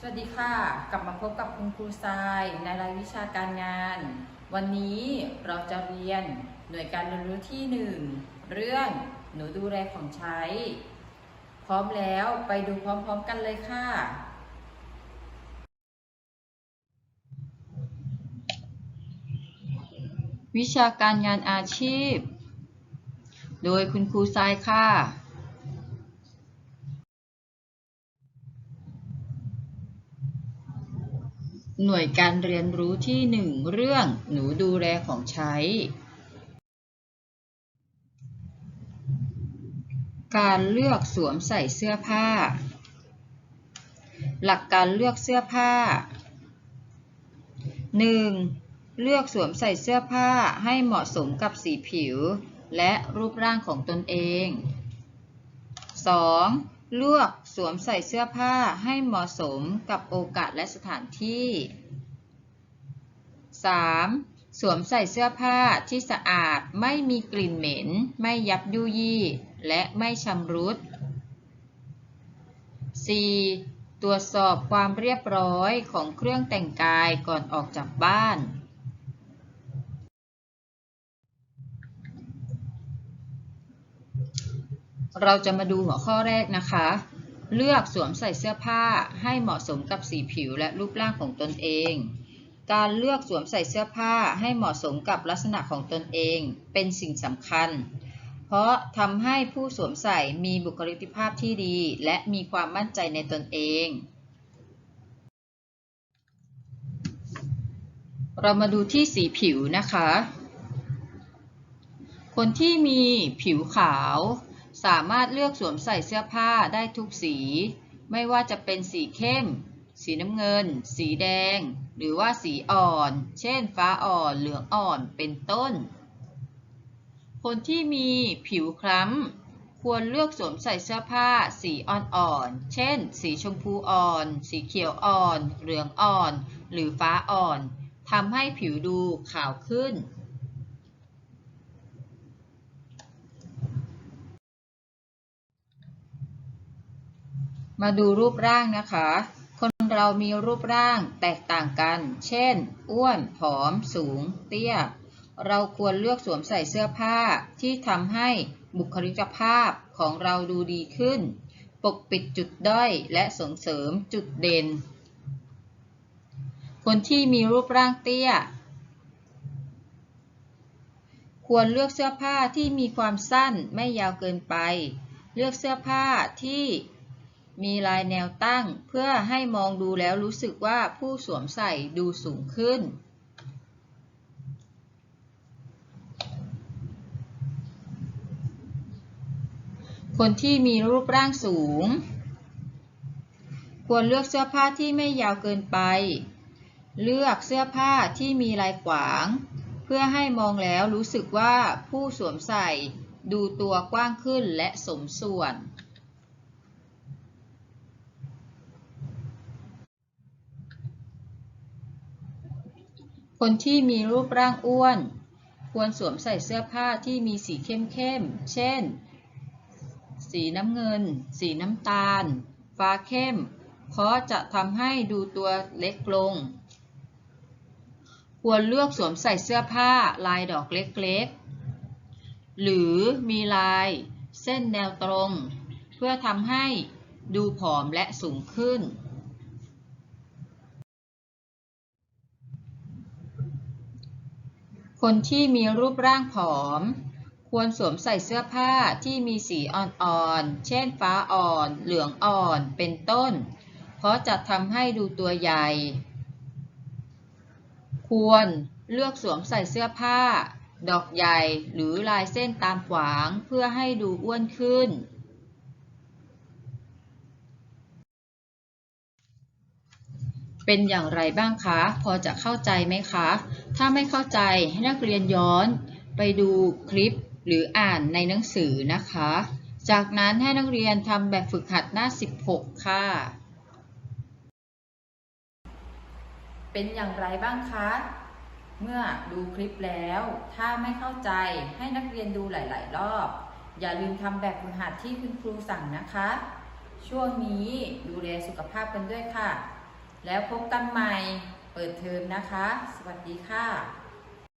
สวัสดีค่ะ กลับมาพบกับคุณครูทรายในรายวิชาการงาน วันนี้เราจะเรียนหน่วยการเรียนรู้ที่ 1 เรื่องหนูดูแลของใช้ พร้อมแล้วไปดูพร้อมๆกันเลยค่ะ วิชาการงานอาชีพ โดยคุณครูทรายค่ะ หน่วยการเรียนรู้ที่ 1 เรื่องหนูดูแลของใช้ การเลือกสวมใส่เสื้อผ้า หลักการเลือกเสื้อผ้า 1. เลือกสวมใส่เสื้อผ้าให้เหมาะสมกับสีผิว และรูปร่างของตนเอง 2. เลือกสวมใส่เสื้อผ้าให้เหมาะสมกับโอกาสและสถานที่ 3. สวมใส่เสื้อผ้าที่สะอาดไม่มีกลิ่นเหม็น ไม่ยับยุยี่ และไม่ชำรุด 4. ตรวจสอบความเรียบร้อยของเครื่องแต่งกายก่อนออกจากบ้าน เราจะมาดูหัวข้อแรกนะคะ เลือกสวมใส่เสื้อผ้าให้เหมาะสมกับสีผิวและรูปร่างของตนเอง การเลือกสวมใส่เสื้อผ้าให้เหมาะสมกับลักษณะของตนเองเป็นสิ่งสำคัญ เพราะทำให้ผู้สวมใส่มีบุคลิกภาพที่ดี และมีความมั่นใจในตนเอง เรามาดูที่สีผิวนะคะ คนที่มีผิวขาว สามารถเลือกสวมใส่เสื้อผ้าได้ทุกสี ไม่ว่าจะเป็นสีเข้ม สีน้ำเงิน สีแดง หรือว่าสีอ่อน เช่น ฟ้าอ่อน เหลืองอ่อน เป็นต้น คนที่มีผิวคล้ำ ควรเลือกสวมใส่เสื้อผ้าสีอ่อนๆ เช่น สีชมพูอ่อน สีเขียวอ่อน เหลืองอ่อน หรือฟ้าอ่อน ทำให้ผิวดูขาวขึ้น มาดูรูปร่างนะคะ คนเรามีรูปร่างแตกต่างกัน เช่น อ้วน ผอม สูง เตี้ย เราควรเลือกสวมใส่เสื้อผ้าที่ทำให้บุคลิกภาพของเราดูดีขึ้น ปกปิดจุดด้อยและส่งเสริมจุดเด่น คนที่มีรูปร่างเตี้ย ควรเลือกเสื้อผ้าที่มีความสั้นไม่ยาวเกินไป เลือกเสื้อผ้าที่ มีลายแนวตั้งเพื่อให้มองดูแล้วรู้สึกว่าผู้สวมใส่ดูสูงขึ้น คนที่มีรูปร่างสูง ควรเลือกเสื้อผ้าที่ไม่ยาวเกินไป เลือกเสื้อผ้าที่มีลายขวาง เพื่อให้มองแล้วรู้สึกว่าผู้สวมใส่ดูตัวกว้างขึ้นและสมส่วน คนที่มีรูปร่างอ้วน ควรสวมใส่เสื้อผ้าที่มีสีเข้มๆ เช่น สีน้ำเงิน สีน้ำตาล ฟ้าเข้ม เพราะจะทำให้ดูตัวเล็กลง ควรเลือกสวมใส่เสื้อผ้าลายดอกเล็กๆ หรือมีลายเส้นแนวตรง เพื่อทำให้ดูผอมและสูงขึ้น คนที่มีรูปร่างผอม ควรสวมใส่เสื้อผ้าที่มีสีอ่อนๆ เช่นฟ้าอ่อน เหลืองอ่อน เป็นต้น เพราะจะทำให้ดูตัวใหญ่ ควรเลือกสวมใส่เสื้อผ้า ดอกใหญ่หรือลายเส้นตามขวางเพื่อให้ดูอ้วนขึ้น เป็นอย่างไรบ้างคะ พอจะเข้าใจไหมคะ ถ้าไม่เข้าใจให้นักเรียนย้อนไปดูคลิปหรืออ่านในหนังสือนะคะ จากนั้นให้นักเรียนทำแบบฝึกหัดหน้า 16 ค่ะ เป็นอย่างไรบ้างคะ เมื่อดูคลิปแล้ว ถ้าไม่เข้าใจให้นักเรียนดูหลาย ๆ รอบ อย่าลืมทำแบบฝึกหัดที่คุณครูสั่งนะคะ ช่วงนี้ดูแลสุขภาพกันด้วยค่ะ แล้วพบกันใหม่เปิดเทอมนะคะ สวัสดีค่ะ